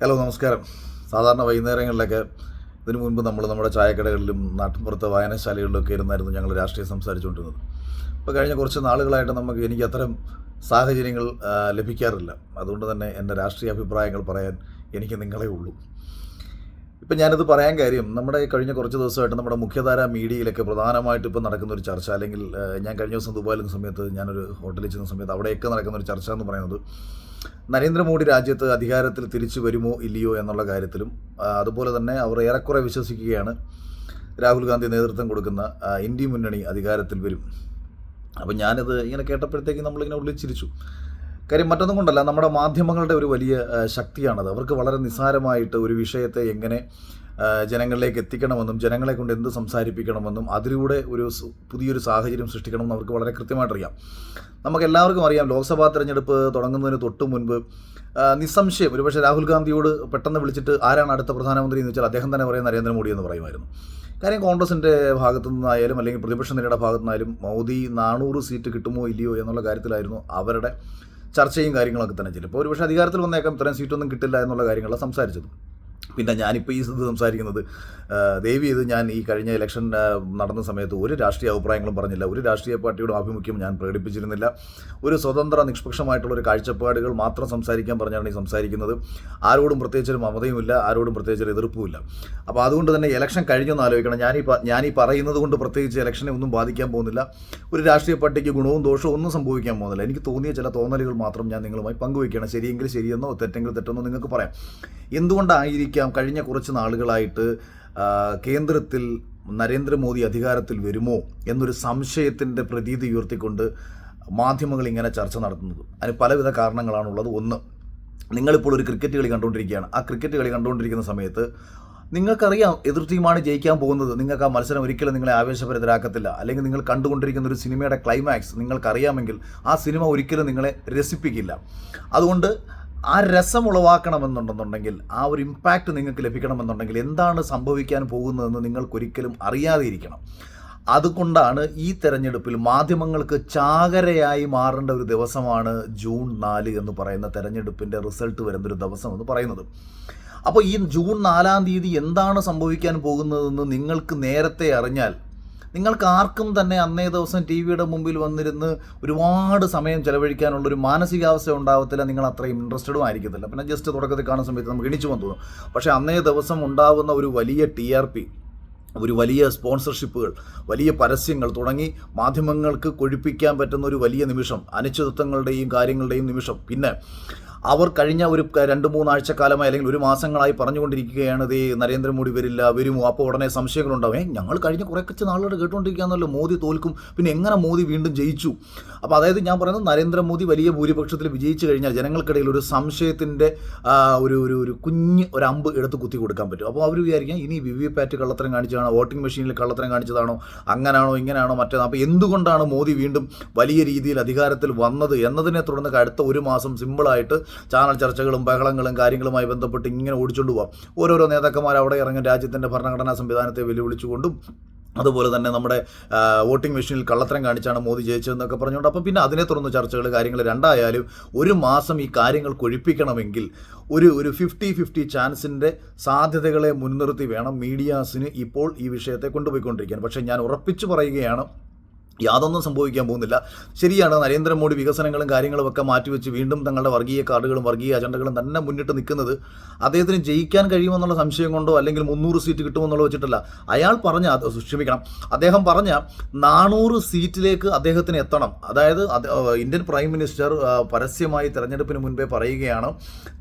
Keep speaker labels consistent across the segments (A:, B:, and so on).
A: Hello നമസ്കാരം. സാധാരണ വൈകുന്നേരങ്ങളിലൊക്കെ ഇതിനു മുൻപ് നമ്മൾ നമ്മുടെ ചായക്കടകളിലും നാട്ടിൻപുറത്തെ വായനശാലകളിലൊക്കെ ഇരുന്നായിരുന്നു ഞങ്ങൾ രാഷ്ട്രീയം സംസാരിച്ചുകൊണ്ടിരുന്നത്. ഇപ്പോൾ കഴിഞ്ഞ കുറച്ച് നാളുകളായിട്ട് നമുക്ക് എനിക്ക് അത്തരം സാഹചര്യങ്ങൾ ലഭിക്കാറില്ല. അതുകൊണ്ട് തന്നെ എന്റെ രാഷ്ട്രീയ അഭിപ്രായങ്ങൾ പറയാൻ എനിക്ക് നിങ്ങളെ ഉള്ളൂ. ഇപ്പം ഞാനിത് പറയാൻ കാര്യം നമ്മുടെ കഴിഞ്ഞ കുറച്ച് ദിവസമായിട്ട് നമ്മുടെ മുഖ്യധാര മീഡിയയിലൊക്കെ പ്രധാനമായിട്ട് ഇപ്പോൾ നടക്കുന്ന ഒരു ചർച്ച അല്ലെങ്കിൽ ഞാൻ കഴിഞ്ഞ ദിവസം നിന്ന സമയത്ത് ഞാനൊരു ഹോട്ടലിൽ ചെന്ന സമയത്ത് അവിടെയൊക്കെ നടക്കുന്ന ഒരു ചർച്ച എന്ന് പറയുന്നത് നരേന്ദ്രമോദി രാജ്യത്ത് അധികാരത്തിൽ തിരിച്ചു വരുമോ ഇല്ലയോ എന്നുള്ള കാര്യത്തിലും അതുപോലെ തന്നെ അവർ ഏറെക്കുറെ വിശ്വസിക്കുകയാണ് രാഹുൽ ഗാന്ധി നേതൃത്വം കൊടുക്കുന്ന ഇന്ത്യ മുന്നണി അധികാരത്തിൽ വരും. അപ്പം ഞാനിത് ഇങ്ങനെ കേട്ടപ്പോഴത്തേക്ക് നമ്മളിങ്ങനെ ഉള്ളിൽ ചിരിച്ചു. കാര്യം മറ്റൊന്നും കൊണ്ടല്ല നമ്മുടെ മാധ്യമങ്ങളുടെ ഒരു വലിയ ശക്തിയാണത്. അവർക്ക് വളരെ നിസ്സാരമായിട്ട് ഒരു വിഷയത്തെ എങ്ങനെ ജനങ്ങളിലേക്ക് എത്തിക്കണമെന്നും ജനങ്ങളെ കൊണ്ട് എന്ത് സംസാരിപ്പിക്കണമെന്നും അതിലൂടെ ഒരു പുതിയൊരു സാഹചര്യം സൃഷ്ടിക്കണമെന്ന് അവർക്ക് വളരെ കൃത്യമായിട്ടറിയാം. നമുക്ക് എല്ലാവർക്കും അറിയാം ലോക്സഭാ തെരഞ്ഞെടുപ്പ് തുടങ്ങുന്നതിന് തൊട്ട് മുൻപ് നിസ്സംശയം ഒരുപക്ഷെ രാഹുൽ ഗാന്ധിയോട് പെട്ടെന്ന് വിളിച്ചിട്ട് ആരാണ് അടുത്ത പ്രധാനമന്ത്രി എന്ന് വെച്ചാൽ അദ്ദേഹം തന്നെ പറയും നരേന്ദ്രമോദി എന്ന് പറയുമായിരുന്നു. കാര്യം കോൺഗ്രസിന്റെ ഭാഗത്തു നിന്നായാലും അല്ലെങ്കിൽ പ്രതിപക്ഷ നിരയുടെ ഭാഗത്തു നിന്നായാലും മോദി നാനൂറ് സീറ്റ് കിട്ടുമോ ഇല്ലയോ എന്നുള്ള കാര്യത്തിലായിരുന്നു അവരുടെ ചർച്ചയും കാര്യങ്ങളൊക്കെ തന്നെ ചിലപ്പോൾ ഒരുപക്ഷെ അധികാരത്തിൽ വന്നേക്കാം ഇത്രയും സീറ്റൊന്നും കിട്ടില്ല എന്നുള്ള കാര്യങ്ങളാണ് സംസാരിച്ചത്. പിന്നെ ഞാനിപ്പോൾ ഈ ഇത് സംസാരിക്കുന്നത് ദേവി ഇത് ഞാൻ ഈ കഴിഞ്ഞ ഇലക്ഷൻ നടന്ന സമയത്ത് ഒരു രാഷ്ട്രീയ അഭിപ്രായങ്ങളും പറഞ്ഞില്ല. ഒരു രാഷ്ട്രീയ പാർട്ടിയുടെ ആഭിമുഖ്യം ഞാൻ പ്രകടിപ്പിച്ചിരുന്നില്ല. ഒരു സ്വതന്ത്ര നിഷ്പക്ഷമായിട്ടുള്ള ഒരു കാഴ്ചപ്പാടുകൾ മാത്രം സംസാരിക്കാൻ പറഞ്ഞാണ് ഈ സംസാരിക്കുന്നത്. ആരോടും പ്രത്യേകിച്ചൊരു മമതയുമില്ല ആരോടും പ്രത്യേകിച്ച് ഒരു എതിർപ്പുമില്ല. അപ്പോൾ അതുകൊണ്ട് തന്നെ ഇലക്ഷൻ കഴിഞ്ഞൊന്ന് ആലോചിക്കണം. ഞാനീ ഞാനീ പറയുന്നത് കൊണ്ട് പ്രത്യേകിച്ച് ഇലക്ഷനെ ഒന്നും ബാധിക്കാൻ പോകുന്നില്ല. ഒരു രാഷ്ട്രീയ പാർട്ടിക്ക് ഗുണവും ദോഷവും ഒന്നും സംഭവിക്കാൻ പോകുന്നില്ല. എനിക്ക് തോന്നിയ ചില തോന്നലുകൾ മാത്രം ഞാൻ നിങ്ങളുമായി പങ്കുവയ്ക്കുകയാണ്. ശരിയെങ്കിൽ ശരിയെന്നോ തെറ്റെങ്കിൽ തെറ്റെന്നോ നിങ്ങൾക്ക് പറയാം. എന്തുകൊണ്ടായിരിക്കാം കഴിഞ്ഞ കുറച്ച് നാളുകളായിട്ട് കേന്ദ്രത്തിൽ നരേന്ദ്രമോദി അധികാരത്തിൽ വരുമോ എന്നൊരു സംശയത്തിന്റെ പ്രതീതി ഉയർത്തിക്കൊണ്ട് മാധ്യമങ്ങൾ ഇങ്ങനെ ചർച്ച നടത്തുന്നത്. അതിന് പലവിധ കാരണങ്ങളാണുള്ളത്. ഒന്ന് നിങ്ങളിപ്പോൾ ഒരു ക്രിക്കറ്റ് കളി കണ്ടുകൊണ്ടിരിക്കുകയാണ്. ആ ക്രിക്കറ്റ് കളി കണ്ടുകൊണ്ടിരിക്കുന്ന സമയത്ത് നിങ്ങൾക്കറിയാം എതിർ ടീമാണ് ജയിക്കാൻ പോകുന്നത്. നിങ്ങൾക്ക് ആ മത്സരം ഒരിക്കലും നിങ്ങളെ ആവേശഭരിതരാക്കത്തില്ല. അല്ലെങ്കിൽ നിങ്ങൾ കണ്ടുകൊണ്ടിരിക്കുന്ന ഒരു സിനിമയുടെ ക്ലൈമാക്സ് നിങ്ങൾക്കറിയാമെങ്കിൽ ആ സിനിമ ഒരിക്കലും നിങ്ങളെ രസിപ്പിക്കില്ല. അതുകൊണ്ട് ആ രസം ഉളവാക്കണമെന്നുണ്ടെന്നുണ്ടെങ്കിൽ ആ ഒരു ഇമ്പാക്റ്റ് നിങ്ങൾക്ക് ലഭിക്കണമെന്നുണ്ടെങ്കിൽ എന്താണ് സംഭവിക്കാൻ പോകുന്നതെന്ന് നിങ്ങൾക്കൊരിക്കലും അറിയാതെ ഇരിക്കണം അതുകൊണ്ടാണ് ഈ തെരഞ്ഞെടുപ്പിൽ മാധ്യമങ്ങൾക്ക് ചാകരയായി മാറേണ്ട ഒരു ദിവസമാണ് ജൂൺ നാല് എന്ന് പറയുന്ന തെരഞ്ഞെടുപ്പിന്റെ റിസൾട്ട് വരുന്നൊരു ദിവസം എന്ന് പറയുന്നത്. അപ്പോൾ ഈ ജൂൺ നാലാം തീയതി എന്താണ് സംഭവിക്കാൻ പോകുന്നതെന്ന് നിങ്ങൾക്ക് നേരത്തെ അറിഞ്ഞാൽ നിങ്ങൾക്ക് ആർക്കും തന്നെ അന്നേ ദിവസം ടി വിയുടെ മുമ്പിൽ വന്നിരുന്ന് ഒരുപാട് സമയം ചെലവഴിക്കാനുള്ള ഒരു മാനസികാവസ്ഥ ഉണ്ടാവത്തില്ല നിങ്ങൾ അത്രയും ഇൻട്രസ്റ്റഡും ആയിരിക്കത്തില്ല. പിന്നെ ജസ്റ്റ് തുടക്കത്തിൽ കാണുന്ന സമയത്ത് നമുക്ക് എണിച്ചു വന്നു. തോന്നും പക്ഷേ അന്നേ ദിവസം ഉണ്ടാവുന്ന ഒരു വലിയ ടി ആർ പി ഒരു വലിയ സ്പോൺസർഷിപ്പുകൾ വലിയ പരസ്യങ്ങൾ തുടങ്ങി മാധ്യമങ്ങൾക്ക് കൊഴിപ്പിക്കാൻ പറ്റുന്ന ഒരു വലിയ നിമിഷം അനിശ്ചിതത്വങ്ങളുടെയും കാര്യങ്ങളുടെയും നിമിഷം. പിന്നെ അവർ കഴിഞ്ഞ ഒരു രണ്ട് മൂന്നാഴ്ച കാലമായി അല്ലെങ്കിൽ ഒരു മാസങ്ങളായി പറഞ്ഞുകൊണ്ടിരിക്കുകയാണ് ഇത് നരേന്ദ്രമോദി വരില്ല വരുമോ? അപ്പോൾ ഉടനെ സംശയങ്ങളുണ്ടാവും. ഞങ്ങൾ കഴിഞ്ഞ കുറേ കുറച്ച് നാളുകൾ കേട്ടുകൊണ്ടിരിക്കുകയാണല്ലോ മോദി തോൽക്കും. പിന്നെ എങ്ങനെ മോദി വീണ്ടും ജയിച്ചു? അപ്പോൾ അതായത് ഞാൻ പറയുന്നത് നരേന്ദ്രമോദി വലിയ ഭൂരിപക്ഷത്തിൽ വിജയിച്ചു കഴിഞ്ഞാൽ ജനങ്ങൾക്കിടയിൽ ഒരു സംശയത്തിന്റെ ഒരു ഒരു ഒരു കുഞ്ഞ് ഒരു അമ്പ് എടുത്ത് കുത്തി കൊടുക്കാൻ പറ്റും. അപ്പോൾ അവർ വിചാരിക്കാം ഇനി വി വി പാറ്റ് കള്ളത്തരം കാണിച്ചതാണോ വോട്ടിംഗ് മെഷീനിൽ കള്ളത്തരം കാണിച്ചതാണോ അങ്ങനാണോ ഇങ്ങനെയാണോ മറ്റേത് അപ്പോൾ എന്തുകൊണ്ടാണ് മോദി വീണ്ടും വലിയ രീതിയിൽ അധികാരത്തിൽ വന്നത് എന്നതിനെ തുടർന്ന് അടുത്ത ഒരു മാസം സിമ്പിളായിട്ട് ചാനൽ ചർച്ചകളും ബഹളങ്ങളും കാര്യങ്ങളുമായി ബന്ധപ്പെട്ട് ഇങ്ങനെ ഓടിച്ചുകൊണ്ട് പോവാം. ഓരോരോ നേതാക്കന്മാർ അവിടെ ഇറങ്ങി രാജ്യത്തിന്റെ ഭരണഘടനാ സംവിധാനത്തെ വെല്ലുവിളിച്ചുകൊണ്ടും അതുപോലെ തന്നെ നമ്മുടെ വോട്ടിംഗ് മെഷീനിൽ കള്ളത്തരം കാണിച്ചാണ് മോദി ജയിച്ചതെന്നൊക്കെ പറഞ്ഞുകൊണ്ട് അപ്പം പിന്നെ അതിനെ തുടർന്ന് ചർച്ചകൾ കാര്യങ്ങൾ രണ്ടായാലും ഒരു മാസം ഈ കാര്യങ്ങൾ കൊഴിപ്പിക്കണമെങ്കിൽ ഒരു ഒരു ഫിഫ്റ്റി ഫിഫ്റ്റി ചാൻസിന്റെ സാധ്യതകളെ മുൻനിർത്തി വേണം മീഡിയാസിന് ഇപ്പോൾ ഈ വിഷയത്തെ കൊണ്ടുപോയിക്കൊണ്ടിരിക്കാൻ. പക്ഷേ ഞാൻ ഉറപ്പിച്ചു പറയുകയാണ് യാതൊന്നും സംഭവിക്കാൻ പോകുന്നില്ല. ശരിയാണ് നരേന്ദ്രമോദി വികസനങ്ങളും കാര്യങ്ങളും ഒക്കെ മാറ്റിവെച്ച് വീണ്ടും തങ്ങളുടെ വർഗീയ കാർഡുകളും വർഗീയ അജണ്ടകളും തന്നെ മുന്നിട്ട് നിൽക്കുന്നത് അദ്ദേഹത്തിന് ജയിക്കാൻ കഴിയുമെന്നുള്ള സംശയം കൊണ്ടോ അല്ലെങ്കിൽ മുന്നൂറ് സീറ്റ് കിട്ടുമെന്നുള്ള വെച്ചിട്ടല്ല. അയാൾ പറഞ്ഞ ക്ഷമിക്കണം അദ്ദേഹം പറഞ്ഞ നാനൂറ് സീറ്റിലേക്ക് അദ്ദേഹത്തിന് എത്തണം. അതായത് ഇന്ത്യൻ പ്രൈം മിനിസ്റ്റർ പരസ്യമായി തെരഞ്ഞെടുപ്പിന് മുൻപേ പറയുകയാണ്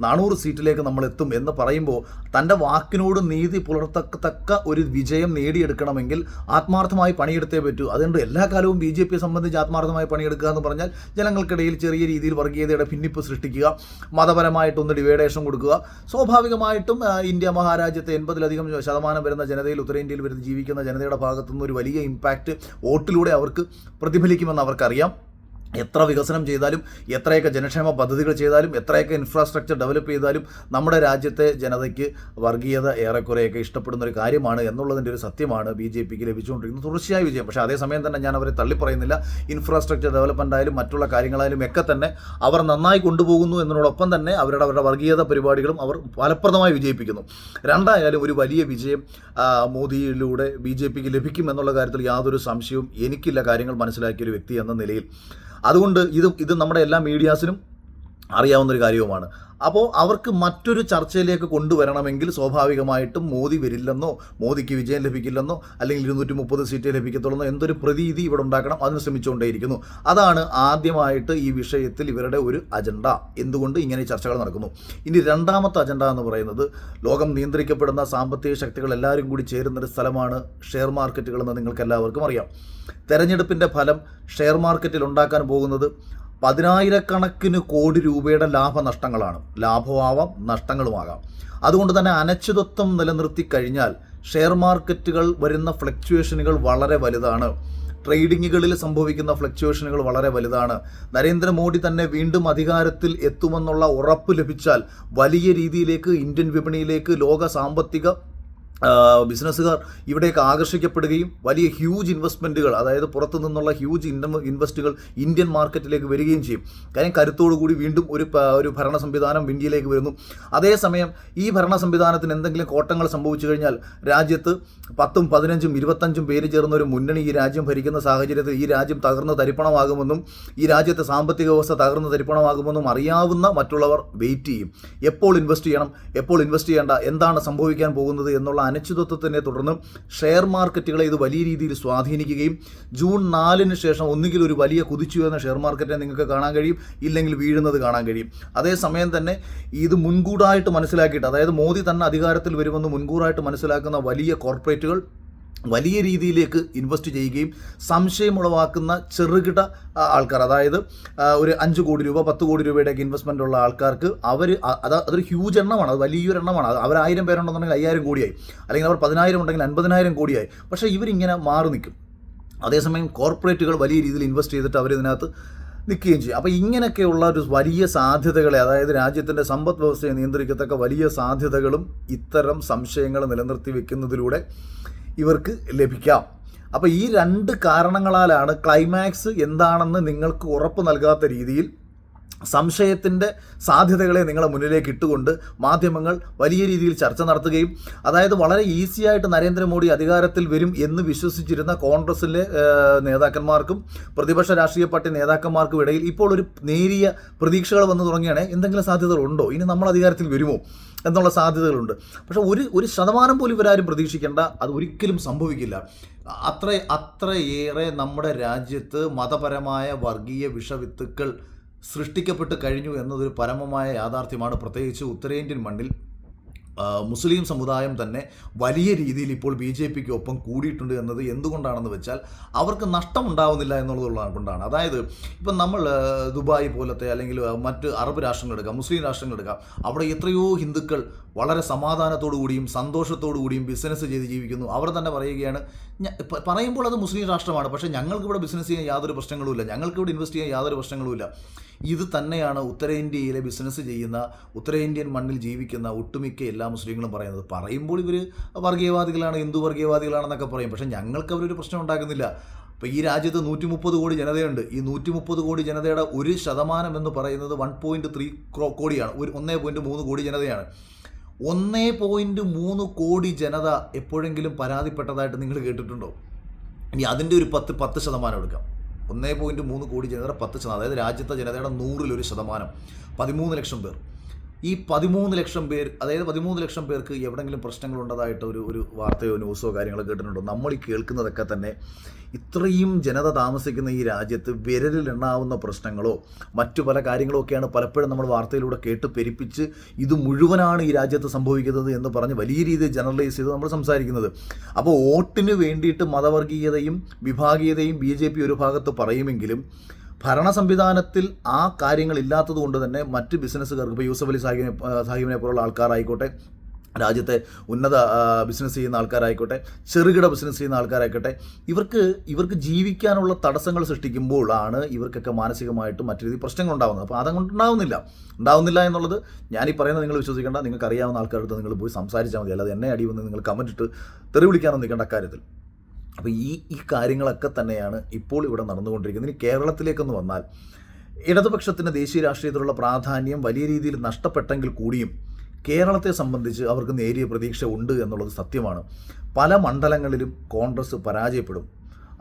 A: നാനൂറ് സീറ്റിലേക്ക് നമ്മൾ എത്തും എന്ന് പറയുമ്പോൾ തന്റെ വാക്കിനോട് നീതി പുലർത്തത്തക്ക ഒരു വിജയം നേടിയെടുക്കണമെങ്കിൽ ആത്മാർത്ഥമായി പണിയെടുത്തേ പറ്റൂ. അതുകൊണ്ട് എല്ലാ ബി ജെ പിയെ സംബന്ധിച്ച് ആത്മാർത്ഥമായി പണിയെടുക്കുക എന്ന് പറഞ്ഞാൽ ജനങ്ങൾക്കിടയിൽ ചെറിയ രീതിയിൽ വർഗീയതയുടെ ഭിന്നിപ്പ് സൃഷ്ടിക്കുക മതപരമായിട്ടൊന്ന് ഡിവൈഡേഷൻ കൊടുക്കുക. സ്വാഭാവികമായിട്ടും ഇന്ത്യ മഹാരാജ്യത്തെ എൺപതിലധികം ശതമാനം വരുന്ന ജനതയിൽ ഉത്തരേന്ത്യയിൽ വരുന്ന ജീവിക്കുന്ന ജനതയുടെ ഭാഗത്തുനിന്ന് ഒരു വലിയ ഇമ്പാക്റ്റ് വോട്ടിലൂടെ അവർക്ക് പ്രതിഫലിക്കുമെന്ന് അവർക്കറിയാം. എത്ര വികസനം ചെയ്താലും എത്രയൊക്കെ ജനക്ഷേമ പദ്ധതികൾ ചെയ്താലും എത്രയൊക്കെ ഇൻഫ്രാസ്ട്രക്ചർ ഡെവലപ്പ് ചെയ്താലും നമ്മുടെ രാജ്യത്തെ ജനതയ്ക്ക് വർഗീയത ഏറെക്കുറെയൊക്കെ ഇഷ്ടപ്പെടുന്ന ഒരു കാര്യമാണ് എന്നുള്ളതിന്റെ ഒരു സത്യമാണ് ബി ജെ പിക്ക് ലഭിച്ചുകൊണ്ടിരിക്കുന്നത്. തുടർച്ചയായ വിജയം. പക്ഷേ അതേസമയം തന്നെ ഞാൻ അവരെ തള്ളിപ്പറയുന്നില്ല. ഇൻഫ്രാസ്ട്രക്ചർ ഡെവലപ്മെന്റ് ആയാലും മറ്റുള്ള കാര്യങ്ങളായാലും ഒക്കെ തന്നെ അവർ നന്നായി കൊണ്ടുപോകുന്നു എന്നതിനോടൊപ്പം തന്നെ അവരുടെ അവരുടെ വർഗീയത പരിപാടികളും അവർ ഫലപ്രദമായി വിജയിപ്പിക്കുന്നു. രണ്ടായാലും ഒരു വലിയ വിജയം മോദിയിലൂടെ ബി ജെ പിക്ക് ലഭിക്കും എന്നുള്ള കാര്യത്തിൽ യാതൊരു സംശയവും എനിക്കില്ല കാര്യങ്ങൾ മനസ്സിലാക്കിയ ഒരു വ്യക്തി എന്ന നിലയിൽ. അതുകൊണ്ട് ഇത് ഇത് നമ്മുടെ എല്ലാ മീഡിയാസിനും അറിയാവുന്ന ഒരു കാര്യവുമാണ്. അപ്പോൾ അവർക്ക് മറ്റൊരു ചർച്ചയിലേക്ക് കൊണ്ടുവരണമെങ്കിൽ സ്വാഭാവികമായിട്ടും മോദി വരില്ലെന്നോ മോദിക്ക് വിജയം ലഭിക്കില്ലെന്നോ അല്ലെങ്കിൽ ഇരുന്നൂറ്റി മുപ്പത് സീറ്റേ ലഭിക്കത്തുള്ളൂ എന്തൊരു പ്രതീതി ഇവിടെ ഉണ്ടാക്കണം അതിന് ശ്രമിച്ചുകൊണ്ടേയിരിക്കുന്നു. അതാണ് ആദ്യമായിട്ട് ഈ വിഷയത്തിൽ ഇവരുടെ ഒരു അജണ്ട. എന്തുകൊണ്ട് ഇങ്ങനെ ചർച്ചകൾ നടക്കുന്നു? ഇനി രണ്ടാമത്തെ അജണ്ട എന്ന് പറയുന്നത് ലോകം നിയന്ത്രിക്കപ്പെടുന്ന സാമ്പത്തിക ശക്തികൾ എല്ലാവരും കൂടി ചേരുന്നൊരു സ്ഥലമാണ് ഷെയർ മാർക്കറ്റുകളെന്ന് നിങ്ങൾക്ക് എല്ലാവർക്കും അറിയാം. തെരഞ്ഞെടുപ്പിന്റെ ഫലം ഷെയർ മാർക്കറ്റിൽ ഉണ്ടാക്കാൻ പോകുന്നത് പതിനായിരക്കണക്കിന് കോടി രൂപയുടെ ലാഭനഷ്ടങ്ങളാണ്. ലാഭമാവാം നഷ്ടങ്ങളുമാകാം. അതുകൊണ്ട് തന്നെ അനിശ്ചിതത്വം നിലനിർത്തി കഴിഞ്ഞാൽ ഷെയർ മാർക്കറ്റുകൾ വരുന്ന ഫ്ലക്ച്വേഷനുകൾ വളരെ വലുതാണ്. ട്രേഡിങ്ങുകളിൽ സംഭവിക്കുന്ന ഫ്ലക്ച്വേഷനുകൾ വളരെ വലുതാണ്. നരേന്ദ്രമോദി തന്നെ വീണ്ടും അധികാരത്തിൽ എത്തുമെന്നുള്ള ഉറപ്പ് ലഭിച്ചാൽ വലിയ രീതിയിലേക്ക് ഇന്ത്യൻ വിപണിയിലേക്ക് ലോക സാമ്പത്തിക ബിസിനസ്സുകാർ ഇവിടേക്ക് ആകർഷിക്കപ്പെടുകയും വലിയ ഹ്യൂജ് ഇൻവെസ്റ്റ്മെന്റുകൾ അതായത് പുറത്തു നിന്നുള്ള ഹ്യൂജ് ഇൻവ ഇൻവെസ്റ്റുകൾ ഇന്ത്യൻ മാർക്കറ്റിലേക്ക് വരികയും ചെയ്യും. കാര്യം കരുത്തോടു കൂടി വീണ്ടും ഒരു ഒരു ഭരണ സംവിധാനം ഇന്ത്യയിലേക്ക് വരുന്നു. അതേസമയം ഈ ഭരണ സംവിധാനത്തിന് എന്തെങ്കിലും കോട്ടങ്ങൾ സംഭവിച്ചു കഴിഞ്ഞാൽ രാജ്യത്ത് പത്തും പതിനഞ്ചും ഇരുപത്തഞ്ചും പേര് ചേർന്ന ഒരു മുന്നണി ഈ രാജ്യം ഭരിക്കുന്ന സാഹചര്യത്തിൽ ഈ രാജ്യം തകർന്ന് തരിപ്പണമാകുമെന്നും ഈ രാജ്യത്തെ സാമ്പത്തിക വ്യവസ്ഥ തകർന്ന് തരിപ്പണമാകുമെന്നും അറിയാവുന്ന മറ്റുള്ളവർ വെയിറ്റ് ചെയ്യും. എപ്പോൾ ഇൻവെസ്റ്റ് ചെയ്യണം? എപ്പോൾ ഇൻവെസ്റ്റ് ചെയ്യേണ്ട? എന്താണ് സംഭവിക്കാൻ പോകുന്നത് എന്നുള്ള അനിശ്ചിതത്വത്തിനെ തുടർന്ന് ഷെയർ മാർക്കറ്റുകളെ ഇത് വലിയ രീതിയിൽ സ്വാധീനിക്കുകയും ജൂൺ നാലിന് ശേഷം ഒന്നുകിൽ ഒരു വലിയ കുതിച്ചുയർന്ന ഷെയർ മാർക്കറ്റിനെ നിങ്ങൾക്ക് കാണാൻ കഴിയും ഇല്ലെങ്കിൽ വീഴുന്നത് കാണാൻ കഴിയും. അതേസമയം തന്നെ ഇത് മുൻകൂടായിട്ട് മനസ്സിലാക്കിയിട്ട് അതായത് മോദി തന്നെ അധികാരത്തിൽ വരുമെന്ന് മുൻകൂറായിട്ട് മനസ്സിലാക്കുന്ന വലിയ കോർപ്പറേറ്റുകൾ വലിയ രീതിയിലേക്ക് ഇൻവെസ്റ്റ് ചെയ്യുകയും സംശയമുളവാക്കുന്ന ചെറുകിട ആൾക്കാർ അതായത് ഒരു അഞ്ച് കോടി രൂപ പത്ത് കോടി രൂപയുടെയൊക്കെ ഇൻവെസ്റ്റ്മെന്റ് ഉള്ള ആൾക്കാർക്ക് അവർ അത് അതൊരു ഹ്യൂജ് എണ്ണമാണ്. അത് വലിയൊരു എണ്ണമാണ്. അവർ ആയിരം പേരുണ്ടെന്നുണ്ടെങ്കിൽ അയ്യായിരം കോടിയായി. അല്ലെങ്കിൽ അവർ പതിനായിരം ഉണ്ടെങ്കിൽ അൻപതിനായിരം കോടിയായി. പക്ഷേ ഇവരിങ്ങനെ മാറി നിൽക്കും. അതേസമയം കോർപ്പറേറ്റുകൾ വലിയ രീതിയിൽ ഇൻവെസ്റ്റ് ചെയ്തിട്ട് അവർ ഇതിനകത്ത് നിൽക്കുകയും ചെയ്യും. അപ്പോൾ ഇങ്ങനെയൊക്കെയുള്ള ഒരു വലിയ സാധ്യതകളെ അതായത് രാജ്യത്തിന്റെ സമ്പദ് വ്യവസ്ഥയെ നിയന്ത്രിക്കത്തക്ക വലിയ സാധ്യതകളും ഇത്തരം സംശയങ്ങൾ നിലനിർത്തി വെക്കുന്നതിലൂടെ ഇവർക്ക് ലഭിക്കാം. അപ്പോൾ ഈ രണ്ട് കാരണങ്ങളാലാണ് ക്ലൈമാക്സ് എന്താണെന്ന് നിങ്ങൾക്ക് ഉറപ്പ് നൽകാത്ത രീതിയിൽ സംശയത്തിന്റെ സാധ്യതകളെ നിങ്ങളെ മുന്നിലേക്ക് ഇട്ടുകൊണ്ട് മാധ്യമങ്ങൾ വലിയ രീതിയിൽ ചർച്ച നടത്തുകയും അതായത് വളരെ ഈസിയായിട്ട് നരേന്ദ്രമോദി അധികാരത്തിൽ വരും എന്ന് വിശ്വസിച്ചിരുന്ന കോൺഗ്രസിലെ നേതാക്കന്മാർക്കും പ്രതിപക്ഷ രാഷ്ട്രീയ പാർട്ടി നേതാക്കന്മാർക്കും ഇടയിൽ ഇപ്പോൾ ഒരു നേരിയ പ്രതീക്ഷകൾ വന്നു തുടങ്ങിയാണ്. എന്തെങ്കിലും സാധ്യതകളുണ്ടോ ഇനി നമ്മൾ അധികാരത്തിൽ വരുമോ? എന്നുള്ള സാധ്യതകളുണ്ട്. പക്ഷെ ഒരു ഒരു ശതമാനം പോലും ഇവരാരും പ്രതീക്ഷിക്കേണ്ട അത് ഒരിക്കലും സംഭവിക്കില്ല. അത്ര അത്രയേറെ നമ്മുടെ രാജ്യത്ത് മതപരമായ വർഗീയ വിഷവിത്തുക്കൾ സൃഷ്ടിക്കപ്പെട്ട് കഴിഞ്ഞു എന്നതൊരു പരമമായ യാഥാർത്ഥ്യമാണ്. പ്രത്യേകിച്ച് ഉത്തരേന്ത്യൻ മണ്ണിൽ മുസ്ലിം സമുദായം തന്നെ വലിയ രീതിയിൽ ഇപ്പോൾ ബി ജെ പിക്ക് ഒപ്പം കൂടിയിട്ടുണ്ട് എന്നത് എന്തുകൊണ്ടാണെന്ന് വെച്ചാൽ അവർക്ക് നഷ്ടമുണ്ടാവുന്നില്ല എന്നുള്ളതുള്ള കൊണ്ടാണ്. അതായത് ഇപ്പം നമ്മൾ ദുബായ് പോലത്തെ അല്ലെങ്കിൽ മറ്റ് അറബ് രാഷ്ട്രങ്ങൾ എടുക്കാം മുസ്ലിം രാഷ്ട്രങ്ങൾ എടുക്കാം അവിടെ എത്രയോ ഹിന്ദുക്കൾ വളരെ സമാധാനത്തോടു കൂടിയും സന്തോഷത്തോടു കൂടിയും ബിസിനസ് ചെയ്ത് ജീവിക്കുന്നു. അവർ തന്നെ പറയുകയാണ് പറയുമ്പോൾ അത് മുസ്ലിം രാഷ്ട്രമാണ് പക്ഷേ ഞങ്ങൾക്ക് ഇവിടെ ബിസിനസ് ചെയ്യാൻ യാതൊരു പ്രശ്നങ്ങളുമില്ല ഞങ്ങൾക്ക് ഇവിടെ ഇൻവെസ്റ്റ് ചെയ്യാൻ യാതൊരു പ്രശ്നങ്ങളുമില്ല. ഇത് തന്നെയാണ് ഉത്തരേന്ത്യയിലെ ബിസിനസ് ചെയ്യുന്ന ഉത്തരേന്ത്യൻ മണ്ണിൽ ജീവിക്കുന്ന ഒട്ടുമിക്ക എല്ലാ മുസ്ലിങ്ങളും പറയുന്നത്. പറയുമ്പോൾ ഇവർ വർഗീയവാദികളാണ് ഹിന്ദു വർഗീയവാദികളാണെന്നൊക്കെ പറയും. പക്ഷേ ഞങ്ങൾക്ക് അവരൊരു പ്രശ്നം ഉണ്ടാക്കുന്നില്ല. അപ്പോൾ ഈ രാജ്യത്ത് നൂറ്റി മുപ്പത് കോടി ജനതയുണ്ട്. ഈ നൂറ്റി മുപ്പത് കോടി ജനതയുടെ ഒരു ശതമാനം എന്ന് പറയുന്നത് വൺ പോയിന്റ് ത്രീ കോടിയാണ്. ഒരു ഒന്നേ പോയിന്റ് മൂന്ന് കോടി ജനതയാണ്. ഒന്നേ പോയിന്റ് മൂന്ന് കോടി ജനത എപ്പോഴെങ്കിലും പരാതിപ്പെട്ടതായിട്ട് നിങ്ങൾ കേട്ടിട്ടുണ്ടോ? ഇനി അതിന്റെ ഒരു പത്ത് പത്ത് ശതമാനം എടുക്കാം. ഒന്നേ പോയിന്റ് മൂന്ന് കോടി ജനതയുടെ പത്ത് ശതമാനം. അതായത് രാജ്യത്തെ ജനതയുടെ നൂറിലൊരു ശതമാനം. പതിമൂന്ന് ലക്ഷം പേർ. ഈ പതിമൂന്ന് ലക്ഷം പേർ അതായത് പതിമൂന്ന് ലക്ഷം പേർക്ക് എവിടെങ്കിലും പ്രശ്നങ്ങൾ ഉണ്ടതായിട്ട് ഒരു ഒരു വാർത്തയോ ന്യൂസോ കാര്യങ്ങളോ കേട്ടിട്ടുണ്ടോ? നമ്മൾ ഈ കേൾക്കുന്നതൊക്കെ തന്നെ ഇത്രയും ജനത താമസിക്കുന്ന ഈ രാജ്യത്ത് വിരലിൽ എണ്ണാവുന്ന പ്രശ്നങ്ങളോ മറ്റു പല കാര്യങ്ങളോ ഒക്കെയാണ് പലപ്പോഴും നമ്മൾ വാർത്തയിലൂടെ കേട്ട് പെരുപ്പിച്ച് ഇത് മുഴുവനാണ് ഈ രാജ്യത്ത് സംഭവിക്കുന്നത് എന്ന് പറഞ്ഞ് വലിയ രീതിയിൽ ജനറലൈസ് ചെയ്ത് നമ്മൾ സംസാരിക്കുന്നത്. അപ്പോൾ വോട്ടിന് വേണ്ടിയിട്ട് മതവർഗീയതയും വിഭാഗീയതയും ബി ഒരു ഭാഗത്ത് പറയുമെങ്കിലും ഭരണ സംവിധാനത്തിൽ ആ കാര്യങ്ങൾ ഇല്ലാത്തത് കൊണ്ട് തന്നെ മറ്റ് ബിസിനസ്സുകാർക്ക് ഇപ്പോൾ യൂസഫ് അലി സാഹിബിനെ സാഹിബിനെ പോലുള്ള ആൾക്കാരായിക്കോട്ടെ രാജ്യത്തെ ഉന്നത ബിസിനസ് ചെയ്യുന്ന ആൾക്കാരായിക്കോട്ടെ ചെറുകിട ബിസിനസ് ചെയ്യുന്ന ആൾക്കാരായിക്കോട്ടെ ഇവർക്ക് ഇവർക്ക് ജീവിക്കാനുള്ള തടസ്സങ്ങൾ സൃഷ്ടിക്കുമ്പോഴാണ് ഇവർക്കൊക്കെ മാനസികമായിട്ട് മറ്റു രീതിയിൽ പ്രശ്നങ്ങൾ ഉണ്ടാകുന്നത് അപ്പോൾ അതങ്ങോട്ട് ഉണ്ടാവുന്നില്ല. ഉണ്ടാവുന്നില്ല എന്നുള്ളത് ഞാൻ ഈ പറയുന്നത് നിങ്ങൾ വിശ്വസിക്കേണ്ട നിങ്ങൾക്ക് അറിയാവുന്ന ആൾക്കാരുടെ നിങ്ങൾ പോയി സംസാരിച്ചാൽ മതി. അല്ലാതെ എന്നെ അടി വന്ന് നിങ്ങൾ കമന്റിട്ട് തെറി വിളിക്കാനൊന്നും നിൽക്കേണ്ട കാര്യത്തിൽ അപ്പോൾ ഈ ഈ കാര്യങ്ങളൊക്കെ തന്നെയാണ് ഇപ്പോൾ ഇവിടെ നടന്നുകൊണ്ടിരിക്കുന്നത്. ഇനി കേരളത്തിലേക്കൊന്ന് വന്നാൽ ഇടതുപക്ഷത്തിന് ദേശീയ രാഷ്ട്രീയത്തിലുള്ള പ്രാധാന്യം വലിയ രീതിയിൽ നഷ്ടപ്പെട്ടെങ്കിൽ കൂടിയും കേരളത്തെ സംബന്ധിച്ച് അവർക്ക് നേരിയ പ്രതീക്ഷ ഉണ്ട് എന്നുള്ളത് സത്യമാണ്. പല മണ്ഡലങ്ങളിലും കോൺഗ്രസ് പരാജയപ്പെടും.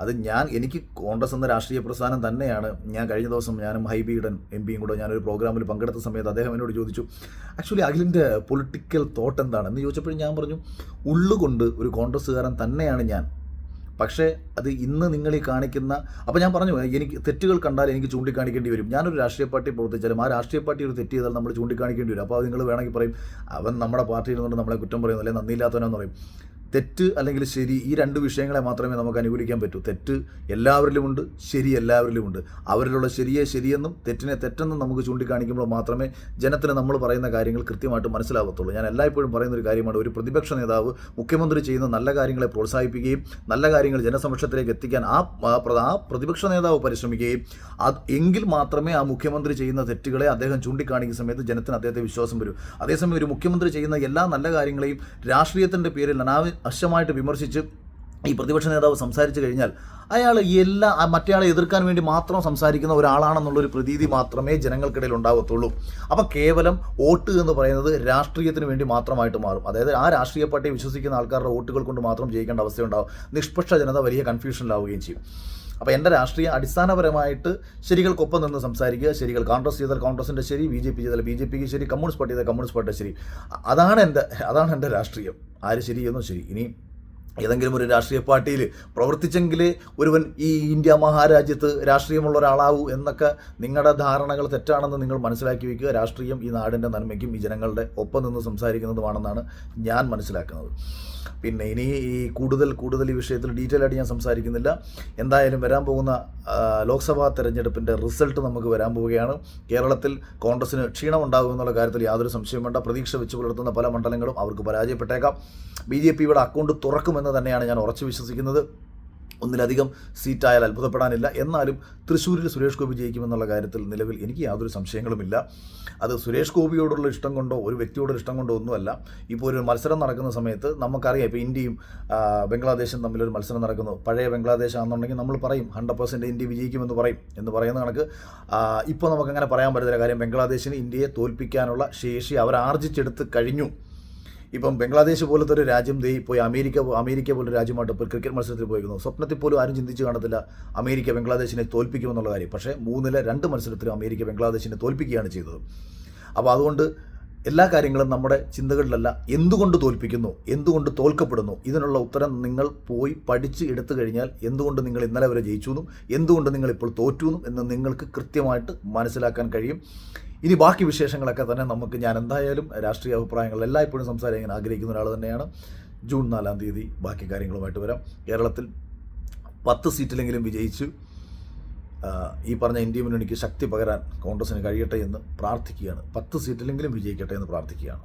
A: അത് ഞാൻ എനിക്ക് കോൺഗ്രസ് എന്ന രാഷ്ട്രീയ പ്രസ്ഥാനം തന്നെയാണ്. ഞാൻ കഴിഞ്ഞ ദിവസം ഞാനും ഹൈബീഡൻ എം പിയും കൂടെ ഞാനൊരു പ്രോഗ്രാമിൽ പങ്കെടുത്ത സമയത്ത് അദ്ദേഹം എന്നോട് ചോദിച്ചു ആക്ച്വലി അഖിലിന്റെ പൊളിറ്റിക്കൽ തോട്ട് എന്താണ്? എന്ന് ചോദിച്ചപ്പോഴും ഞാൻ പറഞ്ഞു ഉള്ളുകൊണ്ട് ഒരു കോൺഗ്രസ്സുകാരൻ തന്നെയാണ് ഞാൻ. പക്ഷേ അത് ഇന്ന് നിങ്ങൾ ഈ കാണിക്കുന്ന അപ്പോൾ ഞാൻ പറഞ്ഞു എനിക്ക് തെറ്റുകൾ കണ്ടാൽ എനിക്ക് ചൂണ്ടിക്കാണിക്കേണ്ടി വരും. ഞാനൊരു രാഷ്ട്രീയ പാർട്ടി പ്രവർത്തിച്ചാലും ആ രാഷ്ട്രീയ പാർട്ടി ഒരു തെറ്റ് ചെയ്താൽ നമ്മൾ ചൂണ്ടിക്കാണിക്കേണ്ടി വരും. അപ്പോൾ അത് നിങ്ങൾ വേണമെങ്കിൽ പറയും അവൻ നമ്മുടെ പാർട്ടിയിൽ നിന്നുകൊണ്ട് നമ്മളെ കുറ്റം പറയുന്നു അല്ലെങ്കിൽ നന്ദിയില്ലാത്തവനെന്ന് പറയും. തെറ്റ് അല്ലെങ്കിൽ ശരി ഈ രണ്ട് വിഷയങ്ങളെ മാത്രമേ നമുക്ക് അനുകൂലിക്കാൻ പറ്റൂ. തെറ്റ് എല്ലാവരിലുമുണ്ട് ശരി എല്ലാവരിലുമുണ്ട്. അവരിലുള്ള ശരിയെ ശരിയെന്നും തെറ്റിനെ തെറ്റെന്നും നമുക്ക് ചൂണ്ടിക്കാണിക്കുമ്പോൾ മാത്രമേ ജനത്തിന് നമ്മൾ പറയുന്ന കാര്യങ്ങൾ കൃത്യമായിട്ട് മനസ്സിലാവത്തുള്ളൂ. ഞാൻ എല്ലായ്പ്പോഴും പറയുന്ന ഒരു കാര്യമാണ് ഒരു പ്രതിപക്ഷ നേതാവ് മുഖ്യമന്ത്രി ചെയ്യുന്ന നല്ല കാര്യങ്ങളെ പ്രോത്സാഹിപ്പിക്കുകയും നല്ല കാര്യങ്ങൾ ജനസമക്ഷത്തിലേക്ക് എത്തിക്കാൻ ആ ആ പ്രതിപക്ഷ നേതാവ് പരിശ്രമിക്കുകയും അത് എങ്കിൽ മാത്രമേ ആ മുഖ്യമന്ത്രി ചെയ്യുന്ന തെറ്റുകളെ അദ്ദേഹം ചൂണ്ടിക്കാണിക്കുന്ന സമയത്ത് ജനത്തിന് അദ്ദേഹത്തെ വിശ്വാസം വരും. അതേസമയം ഒരു മുഖ്യമന്ത്രി ചെയ്യുന്ന എല്ലാ നല്ല കാര്യങ്ങളെയും രാഷ്ട്രീയത്തിന്റെ പേരിൽ അനാവശ്യമായിട്ട് വിമർശിച്ച് ഈ പ്രതിപക്ഷ നേതാവ് സംസാരിച്ചു കഴിഞ്ഞാൽ അയാൾ എല്ലാ മറ്റേയാളെ എതിർക്കാൻ വേണ്ടി മാത്രം സംസാരിക്കുന്ന ഒരാളാണെന്നുള്ളൊരു പ്രതീതി മാത്രമേ ജനങ്ങൾക്കിടയിൽ ഉണ്ടാകത്തുള്ളൂ അപ്പോൾ കേവലം വോട്ട് എന്ന് പറയുന്നത് രാഷ്ട്രീയത്തിന് വേണ്ടി മാത്രമായിട്ട് മാറും. അതായത് ആ രാഷ്ട്രീയ പാർട്ടിയെ വിശ്വസിക്കുന്ന ആൾക്കാരുടെ വോട്ടുകൾ കൊണ്ട് മാത്രം ജയിക്കേണ്ട അവസ്ഥയുണ്ടാവും. നിഷ്പക്ഷ ജനത വലിയ കൺഫ്യൂഷനിലാവുകയും ചെയ്യും. അപ്പോൾ എന്റെ രാഷ്ട്രീയ അടിസ്ഥാനപരമായിട്ട് ശരികൾക്കൊപ്പം നിന്ന് സംസാരിക്കുക ശരികൾ കോൺഗ്രസ് ചെയ്താൽ കോൺഗ്രസിന്റെ ശരി ബി ജെ പി ചെയ്താൽ ബി ജെ പിക്ക് ശരി കമ്മ്യൂണിസ്റ്റ് പാർട്ടി ചെയ്താൽ കമ്മ്യൂണിസ്റ്റ് പാർട്ടിയുടെ ശരി. അതാണ് എന്റെ അതാണ് എന്റെ രാഷ്ട്രീയം. ആര് ശരിയെന്നോ ശരി. ഇനി ഏതെങ്കിലും ഒരു രാഷ്ട്രീയ പാർട്ടിയിൽ പ്രവർത്തിച്ചെങ്കിൽ ഒരുവൻ ഈ ഇന്ത്യ മഹാരാജ്യത്ത് രാഷ്ട്രീയമുള്ള ഒരാളാവൂ എന്നൊക്കെ നിങ്ങളുടെ ധാരണകൾ തെറ്റാണെന്ന് നിങ്ങൾ മനസ്സിലാക്കി വയ്ക്കുക രാഷ്ട്രീയം ഈ നാടിന്റെ നന്മയ്ക്കും ഈ ജനങ്ങളുടെ ഒപ്പം നിന്ന് സംസാരിക്കുന്നതുമാണെന്നാണ് ഞാൻ മനസ്സിലാക്കുന്നത്. പിന്നെ ഇനി ഈ കൂടുതൽ കൂടുതൽ ഈ വിഷയത്തിൽ ഡീറ്റെയിൽ ആയിട്ട് ഞാൻ സംസാരിക്കുന്നില്ല. എന്തായാലും വരാൻ പോകുന്ന ലോക്സഭാ തെരഞ്ഞെടുപ്പിന്റെ റിസൾട്ട് നമുക്ക് വരാൻ പോവുകയാണ്. കേരളത്തിൽ കോൺഗ്രസിന് ക്ഷീണം ഉണ്ടാകും എന്നുള്ള കാര്യത്തിൽ യാതൊരു സംശയം വേണ്ട. പ്രതീക്ഷ വെച്ച് പുലർത്തുന്ന പല മണ്ഡലങ്ങളും അവർക്ക് പരാജയപ്പെട്ടേക്കാം. ബി ജെ പി ഇവിടെ അക്കൗണ്ട് തുറക്കുമെന്ന് തന്നെയാണ് ഞാൻ ഉറച്ചു വിശ്വസിക്കുന്നത്. ഒന്നിലധികം സീറ്റായാൽ അത്ഭുതപ്പെടാനില്ല. എന്നാലും തൃശ്ശൂരിൽ സുരേഷ് ഗോപി ജയിക്കുമെന്നുള്ള കാര്യത്തിൽ നിലവിൽ എനിക്ക് യാതൊരു സംശയങ്ങളുമില്ല. അത് സുരേഷ് ഗോപിയോടുള്ള ഇഷ്ടം കൊണ്ടോ ഒരു വ്യക്തിയോടുള്ള ഇഷ്ടം കൊണ്ടോ ഒന്നുമല്ല. ഇപ്പോൾ ഒരു മത്സരം നടക്കുന്ന സമയത്ത് നമുക്കറിയാം ഇപ്പോൾ ഇന്ത്യയും ബംഗ്ലാദേശും തമ്മിലൊരു മത്സരം നടക്കുന്നു. പഴയ ബംഗ്ലാദേശ് ആണെന്നുണ്ടെങ്കിൽ നമ്മൾ പറയും ഹൺഡ്രഡ് പെർസെന്റ് ഇന്ത്യ വിജയിക്കുമെന്ന് പറയും എന്ന് പറയുന്ന കണക്ക്. ഇപ്പോൾ നമുക്കങ്ങനെ പറയാൻ പറ്റത്തില്ല. കാര്യം ബംഗ്ലാദേശിന് ഇന്ത്യയെ തോൽപ്പിക്കാനുള്ള ശേഷി അവർ ആർജിച്ചെടുത്ത് കഴിഞ്ഞു. ഇപ്പം ബംഗ്ലാദേശ് പോലത്തെ ഒരു രാജ്യം ദേ പോയി അമേരിക്ക അമേരിക്ക പോലൊരു രാജ്യമായിട്ട് ഇപ്പോൾ ക്രിക്കറ്റ് മത്സരത്തിൽ പോയിരിക്കുന്നു സ്വപ്നത്തിൽ പോലും ആരും ചിന്തിച്ച് കാണത്തില്ല അമേരിക്ക ബംഗ്ലാദേശിനെ തോൽപ്പിക്കുമെന്നുള്ള കാര്യം. പക്ഷേ മൂന്നിലെ രണ്ട് മത്സരത്തിലും അമേരിക്ക ബംഗ്ലാദേശിനെ തോൽപ്പിക്കുകയാണ് ചെയ്തത്. അപ്പോൾ അതുകൊണ്ട് എല്ലാ കാര്യങ്ങളും നമ്മുടെ ചിന്തകളിലല്ല എന്തുകൊണ്ട് തോൽപ്പിക്കുന്നു എന്തുകൊണ്ട് തോൽക്കപ്പെടുന്നു ഇതിനുള്ള ഉത്തരം നിങ്ങൾ പോയി പഠിച്ച് എടുത്തു കഴിഞ്ഞാൽ എന്തുകൊണ്ട് നിങ്ങൾ ഇന്നലെ വരെ ജയിച്ചു എന്നും എന്തുകൊണ്ട് നിങ്ങൾ ഇപ്പോൾ തോറ്റു എന്നും എന്ന് നിങ്ങൾക്ക് കൃത്യമായിട്ട് മനസ്സിലാക്കാൻ കഴിയും. ഇനി ബാക്കി വിശേഷങ്ങളൊക്കെ തന്നെ നമുക്ക് ഞാൻ എന്തായാലും രാഷ്ട്രീയ അഭിപ്രായങ്ങൾ എല്ലായ്പ്പോഴും സംസാരിക്കാൻ ആഗ്രഹിക്കുന്ന ഒരാൾ തന്നെയാണ്. ജൂൺ നാലാം തീയതി ബാക്കി കാര്യങ്ങളുമായിട്ട് വരാം. കേരളത്തിൽ പത്ത് സീറ്റിലെങ്കിലും വിജയിച്ച് ഈ പറഞ്ഞ ഇന്ത്യ മുന്നണിക്ക് ശക്തി പകരാൻ കോൺഗ്രസിന് കഴിയട്ടെ എന്ന് പ്രാർത്ഥിക്കുകയാണ്. പത്ത് സീറ്റിലെങ്കിലും വിജയിക്കട്ടെ എന്ന് പ്രാർത്ഥിക്കുകയാണ്.